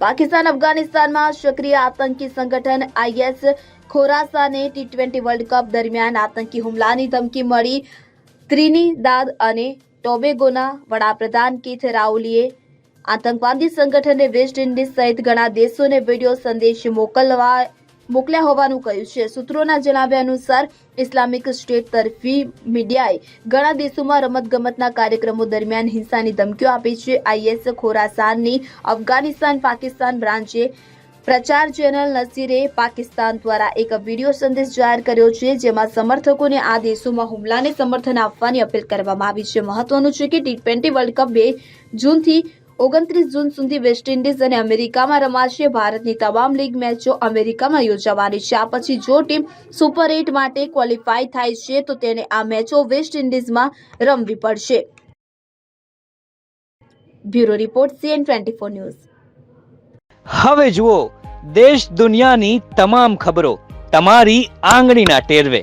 પાકિસ્તાન, અફઘાનિસ્તાનમાં સક્રિય આતંકી સંગઠન આઈએસ ખોરાસાને ટી ટ્વેન્ટી વર્લ્ડ કપ દરમિયાન આતંકી હુમલાની ધમકી મળી. ત્રિનીદાદ અને ટોબેગોના વડાપ્રધાન કીથ રાઉલીએ આતંકવાદી સંગઠને વેસ્ટ ઇન્ડિઝ સહિત ઘણા દેશોને વીડિયો સંદેશ મોકલવા મોકલ્યા હોવાનું કહ્યું છે. સૂત્રોના જણાવ્યા અનુસાર, ઇસ્લામિક સ્ટેટ તરફી મીડિયાએ ઘણા દેશોમાં રમતગમતના કાર્યક્રમો દરમિયાન હિંસાની ધમકીઓ આપી છે. આઈએસ ખોરાસાનની અફઘાનિસ્તાન પાકિસ્તાન બ્રાન્ચે પ્રચાર ચેનલ નસીરે પાકિસ્તાન દ્વારા એક વીડિયો સંદેશ જાહેર કર્યો છે, જેમાં સમર્થકોને આ દેશોમાં હુમલાને સમર્થન આપવાની અપીલ કરવામાં આવી છે. મહત્વનું છે કે ટી ટ્વેન્ટી વર્લ્ડ કપ બે જૂનથી ઓગણત્રીસ જૂન સુધી વેસ્ટ ઇન્ડિઝ અને અમેરિકામાં રમાશે ભારતની તમામ લીગ મેચો અમેરિકામાં યોજાવાની છે. આ પછી જો ટીમ સુપર એટ માટે ક્વોલિફાય થાય છે, તો તેને આ મેચો વેસ્ટ ઇન્ડિઝમાં રમવી પડશે. Bureau report, CN twenty four news. હવે જુઓ, દેશ દુનિયાની તમામ ખબરો, તમારી આંગળીના ટેરવે.